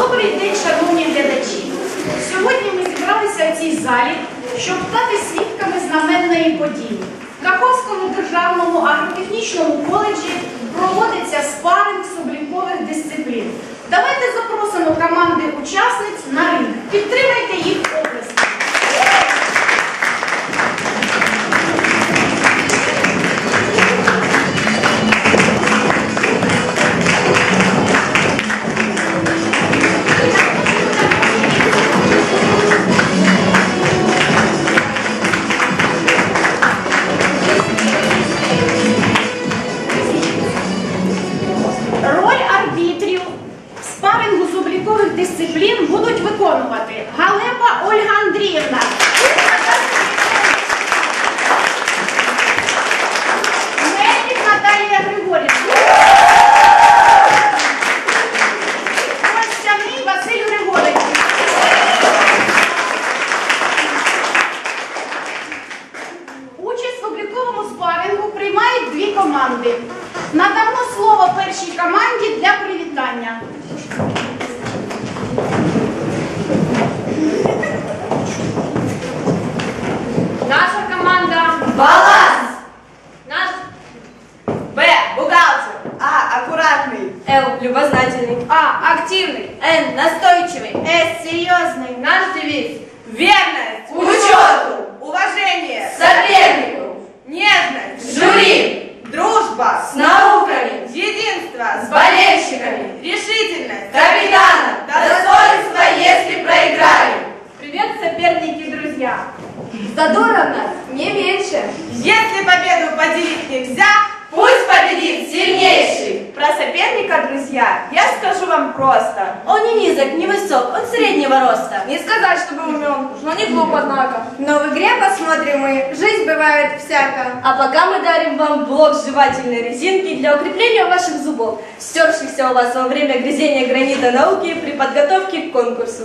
Добрий день, шановні глядачі! Сьогодні ми зібралися в цій залі, щоб стати свідками знаменної події. В Каховському державному агротехнічному коледжі проводиться спаринг з дисциплін. Давайте запросимо команди учасниць на ринг. Підтримайте їх низок, не высок, он среднего роста. Не сказать, чтобы умен, но не глуп, однако. Но в игре посмотрим мы, жизнь бывает всяко. А пока мы дарим вам блок жевательной резинки для укрепления ваших зубов, стершихся у вас во время грызения гранита науки при подготовке к конкурсу.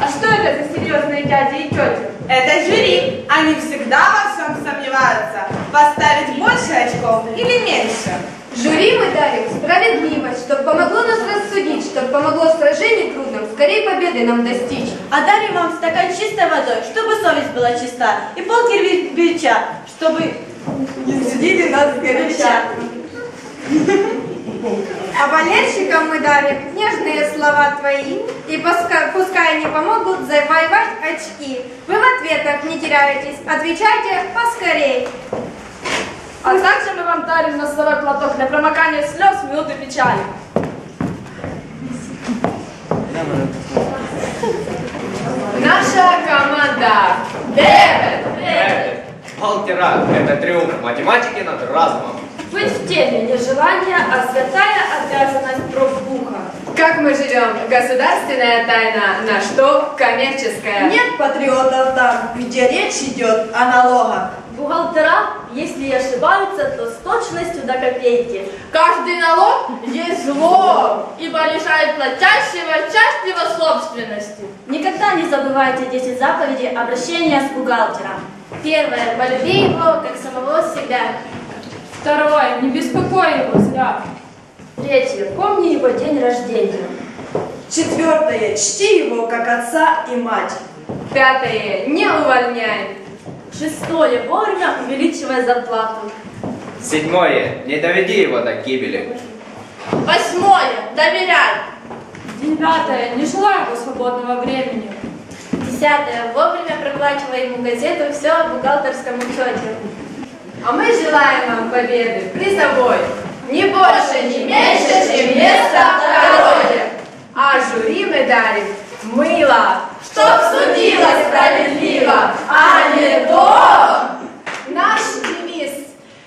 А что это за серьезные дяди и тети? Это жюри. Они всегда во всем сомневаются. Поставить больше очков или меньше. Жюри мы дарим справедливость, чтобы помогло нас рассудить, чтобы помогло в сражении трудном скорее победы нам достичь. А дарим вам стакан чистой водой, чтобы совесть была чиста, и пол кирпича, чтобы не судили нас горяча. А болельщикам мы дарим нежные слова твои, и пускай, пускай они помогут завоевать очки. Вы в ответах не теряетесь, отвечайте поскорей. А также мы вам дарим носовой платок для промокания слез в минуты печали. Наша команда Девет. Бухгалтера – это триумф математики над разумом. Быть в теме не желание, а святая обязанность профбуха. Как мы живем? Государственная тайна, на что коммерческая. Нет патриотов там, где речь идет о налогах. Бухгалтера, если и ошибаются, то с точностью до копейки. Каждый налог есть зло, ибо лишает платящего часть его собственности. Никогда не забывайте 10 заповедей обращения с бухгалтером. Первое. Полюби его, как самого себя. Второе. Не беспокой его зря. Третье. Помни его день рождения. Четвертое. Чти его как отца и мать. Пятое. Не увольняй. Шестое. Вовремя увеличивай зарплату. Седьмое. Не доведи его до гибели. Восьмое. Доверяй. Девятое. Не желай его свободного времени. Десятое. Вовремя проплачивай ему газету «Все о бухгалтерском учете». А мы желаем вам победы призовой. Не больше, не меньше, чем место второе. А жюри мы дарим мыло, чтоб судилась справедливо, а не то. Наш девиз.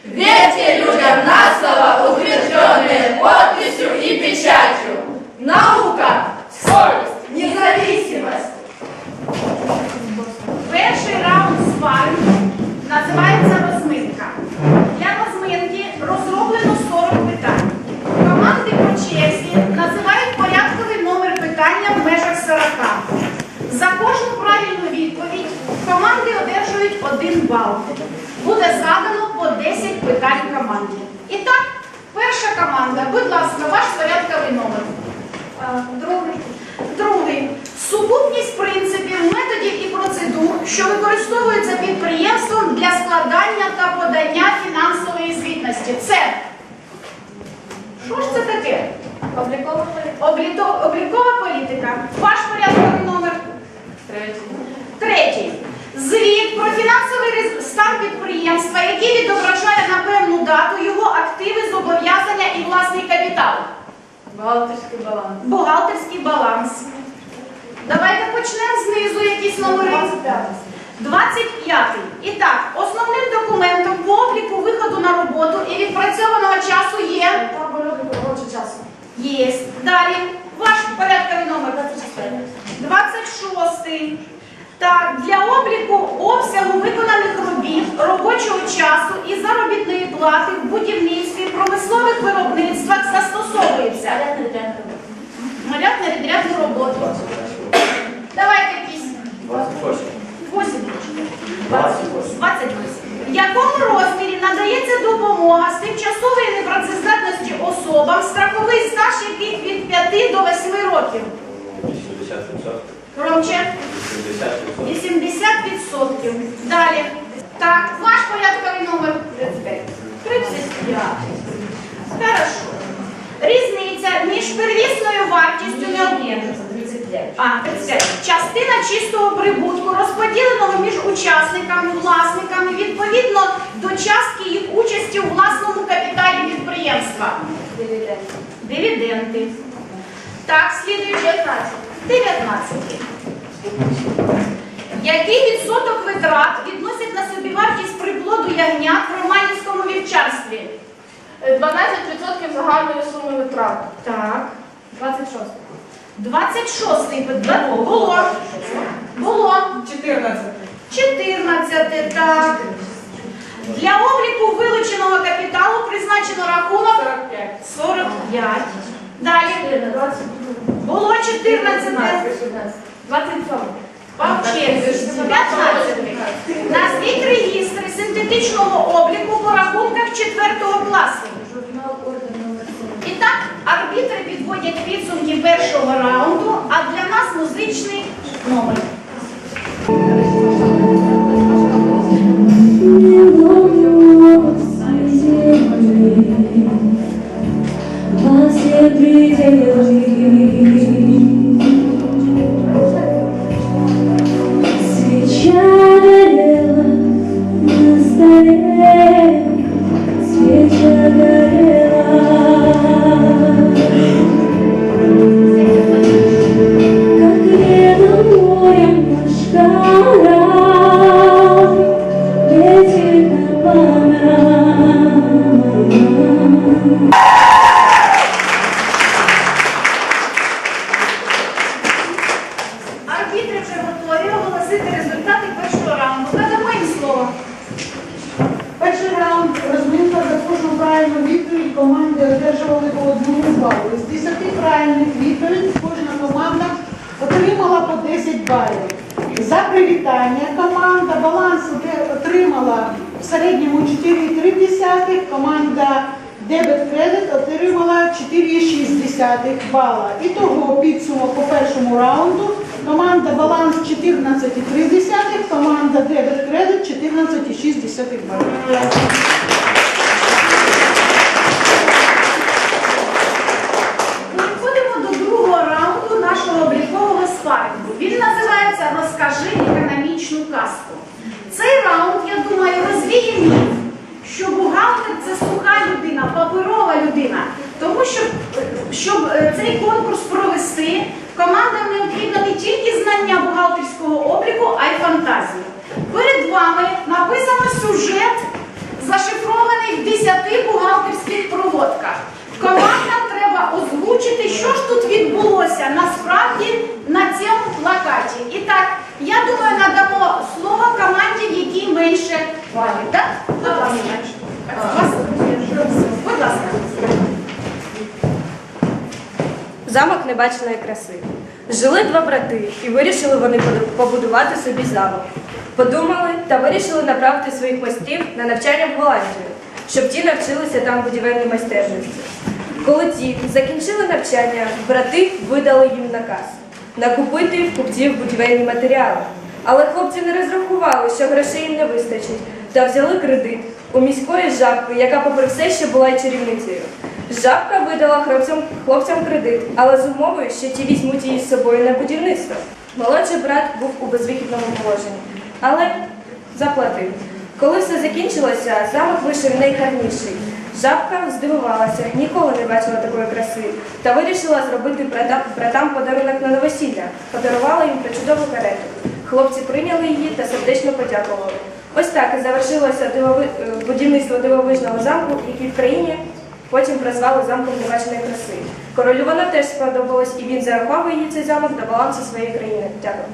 Верьте людям на слово, утвержденные подписью и печатью. Наука, совесть, независимость. Перший раунд спарингу називається розминка. Для розминки розроблено 40 питань. Команди по черзі називають порядковий номер питання в межах 40. За кожну правильну відповідь команди одержують 1 бал. Буде задано по 10 питань команді. І так, перша команда, будь ласка, ваш порядковий номер. А, Друг що використовуються підприємством для складання та подання фінансової звітності. Це що ж це таке? Обликова Обліто- облікова політика. Ваш порядковий номер. Третій. Звіт про фінансовий стан підприємства, який відображає на певну дату його активи, зобов'язання і власний капітал. Бухгалтерський баланс. Бухгалтерський баланс. Давайте почнемо знизу якісь номери. 25. І так, основним документом по обліку виходу на роботу і відпрацьованого часу є. Є. Далі. Ваш порядковий номер 26. Так, для обліку обсягу виконаних робіт, робочого часу і заробітної плати в будівництві, промислових виробництвах застосовується. Наряд на відрядну роботу. Давайте якісь 28. 8. 28. В якому розмірі надається допомога з тимчасової непрацездатності особам, страховий стаж яких від 5 до 8 років? 80%. Громче. 80%. 80%. Далі. Так, ваш порядковий номер 35. 35. Хорошо. Різниця між первісною вартістю необмінності. А, 35. Частина чистого прибутку, розподіленого між учасниками, власниками, відповідно до частки їх участі у власному капіталі підприємства. Дивіденди. Так, слідуючи 19. 19. Який відсоток витрат відносять на собівартість приплоду ягнят в романівському вівчарстві? 12% загальної суми витрат. Так. 26. 26 питання. Було. Було. 14. 14. Так. Для обліку вилученого капіталу призначено рахунок 45. 45. Далі. Було 14. 27. Павчевський. 15. Назвіть реєстри синтетичного обліку по рахунках 4 класу. Так, арбітри підводять підсумки першого раунду, а для нас музичний номер. Правильну відповідь команди одержували по одному балу. З 10 правильних відповідей кожна команда отримала по 10 балів. За привітання команда баланс отримала в середньому 4,3, команда Дебет Кредит отримала 4,6 бала. І того підсумок по першому раунду. Команда Баланс 14,3, команда Дебет Кредит 14,6 балів. Переходимо до другого раунду нашого облікового спарингу. Він називається Розкажи економічну казку. Цей раунд, я думаю, розвіє міф, що бухгалтер це суха людина, паперова людина. Тому що, щоб е, цей конкурс провести, командам необхідно не тільки знання бухгалтерського обліку, а й фантазії. Перед вами написано сюжет, зашифрований в 10 бухгалтерських проводках. Командам треба озвучити, що ж тут відбулося насправді на цьому плакаті. І так, я думаю, надамо слово команді, в менше балів. Так? Будь ласка. Будь ласка. Замок небаченої краси. Жили два брати, і вирішили вони побудувати собі замок. Подумали та вирішили направити своїх майстрів на навчання в Голландію, щоб ті навчилися там будівельній майстерності. Коли ті закінчили навчання, брати видали їм наказ накупити в купців будівельні матеріали. Але хлопці не розрахували, що грошей їм не вистачить, та взяли кредит у міської жабки, яка, попри все, ще була й чарівницею. Жабка видала хлопцям, хлопцям кредит, але з умовою, що ті візьмуть її з собою на будівництво. Молодший брат був у безвихідному положенні, але заплатив. Коли все закінчилося, замок вийшов найгарніший. Жабка здивувалася, ніколи не бачила такої краси, та вирішила зробити братам подарунок на новосілля. Подарувала їм причудову карету. Хлопці прийняли її та сердечно подякували. Ось так і завершилося дивови... е, будівництво дивовижного замку, який в країні потім прозвали замком небаченої краси. Королю вона теж сподобалось, і він зарахував її цей замок до балансу своєї країни. Дякую.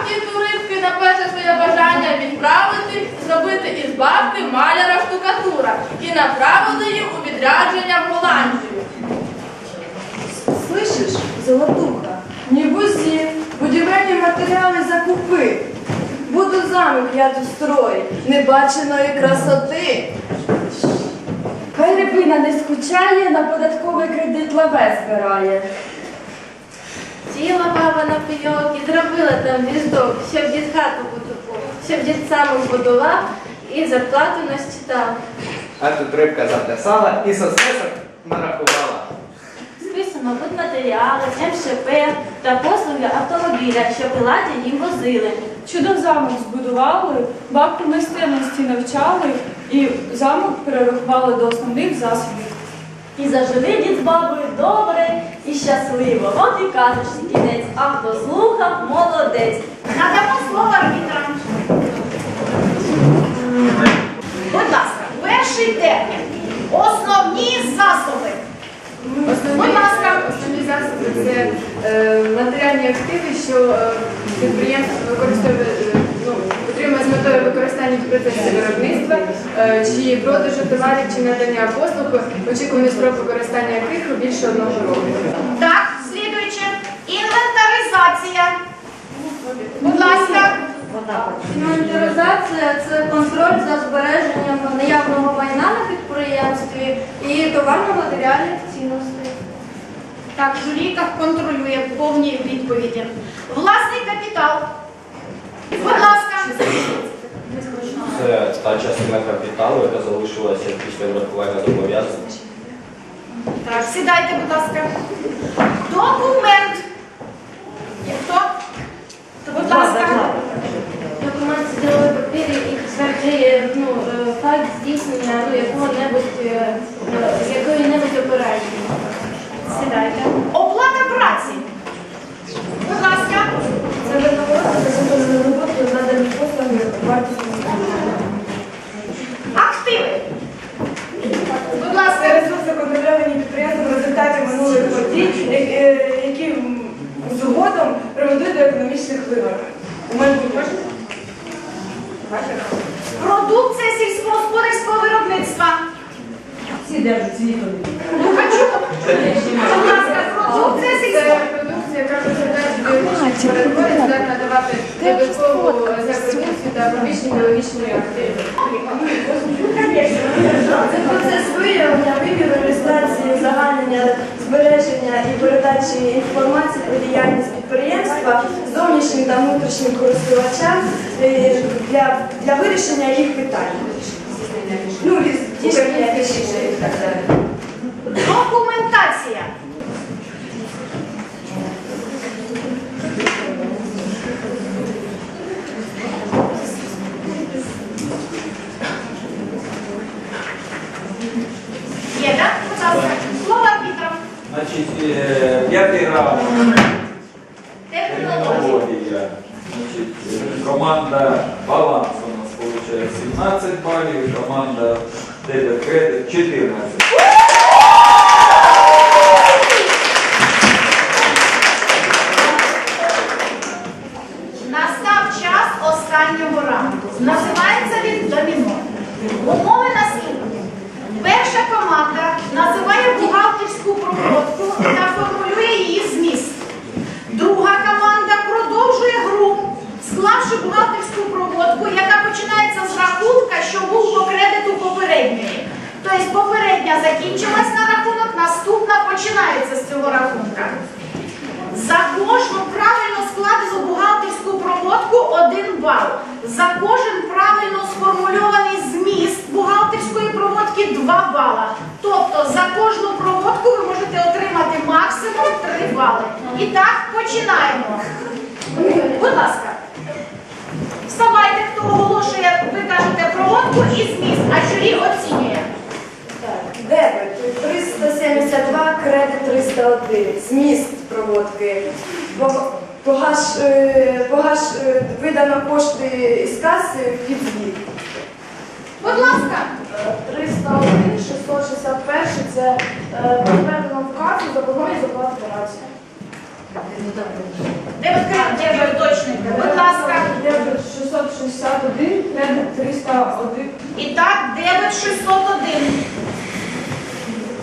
Запрохав дід у на перше своє бажання відправити, зробити із бабки маляра штукатура і направили її у відрядження в Голландію. Слышиш, золотуха, не бузи, будівельні матеріали закупи. Буду замок я тут строїть, небаченої красоти. Хай рибина не скучає, на податковий кредит лаве збирає. Сіла баба на пеньок і зробила там віздок, щоб дід хату потопив, щоб дід сам будував і зарплату нас читав. А тут рибка записала і соцсесок нарахувала. Списано будматеріали, МШП та послуги автомобіля, що приладі їм возили. Чудов замок збудували, бабку майстерності навчали і замок перерахували до основних засобів. І зажили дід з бабою добре і щасливо. От і казочці кінець, а хто слухав, молодець. Надамо слово арбітрам. Будь ласка, перший термін. Основні засоби. Основні, Будь ласка. основні засоби це е, матеріальні активи, що е, підприємство використовує, е, ну, отримує з метою використання в виробництва, е, чи продажу товарів, чи надання послуг, очікуваний строк використання яких більше одного року. Так, слідуюче. Інвентаризація. Будь ласка. Інвентаризація це контроль за збереженням наявного майна на підприємстві і товарно-матеріальних цінностей. Так, журійка контролює повні відповіді. Власний капітал. Будь ласка. Це та частина капіталу, яка залишилася після врахування зобов'язань. Так, сідайте, будь ласка. Документ. Хто? Будь ласка. Документ з діловий папір, який підтверджує ну, е, факт здійснення ну, якого-небудь е, е, якої-небудь операції. Сідайте. Оплата праці. Будь ласка. Це винагорода за виконану роботу надані послуги вартістю. Активи. Будь Це ласка. ресурси контрольовані підприємством в результаті минулих подій, я- е, які м, згодом приведуть до економічних вигод. У мене можна? Ваша? Продукція сільськогосподарського виробництва. Всі держать. Ну, хочу. Будь ласка, продукція Це сільського. яка розглядається біологічні здатна давати додаткову запробінцію та проміщення біологічної активи. Це процес виявлення, вибіру, реєстрації, узагальнення, збереження і передачі інформації про діяльність підприємства зовнішнім та внутрішнім користувачам е, для, для вирішення їх питань. Ну, Документація. Є, так? Будь ласка. Слово арбітрам. Значить, е, п'ятий раунд. Термінологія. Технологія. Значить, Значить, е, команда Баланс у нас получає 17 балів, і команда Дебет Кредит 14. Настав час останнього раунду. Називається він доміно. Умови наступні. Перша команда називає бухгалтерську проводку та формулює її зміст. Друга команда продовжує гру, склавши бухгалтерську проводку, яка починається з рахунка, що був по кредиту попередньої. Тобто попередня закінчилась на рахунок, наступна починається з цього рахунка. За кожну правильно складену бухгалтерську проводку один бал. За кожен правильно сформульований зміст бухгалтерської проводки 2 бала. Тобто за кожну проводку ви можете отримати максимум 3 бали. І так починаємо. Будь ласка. Вставайте, хто оголошує, ви кажете проводку і зміст, а журі оцінює. Дебет 372, кредит 301. Зміст проводки. Погаш, е, погаш е, видано кошти з каси в підзвіт. Будь ласка. 301, 661 це підтверджено вказу заборгованість оплати праці. Де ви кредит точний? Будь ласка. Дебет 661, кредит 301. І так, дебет 601.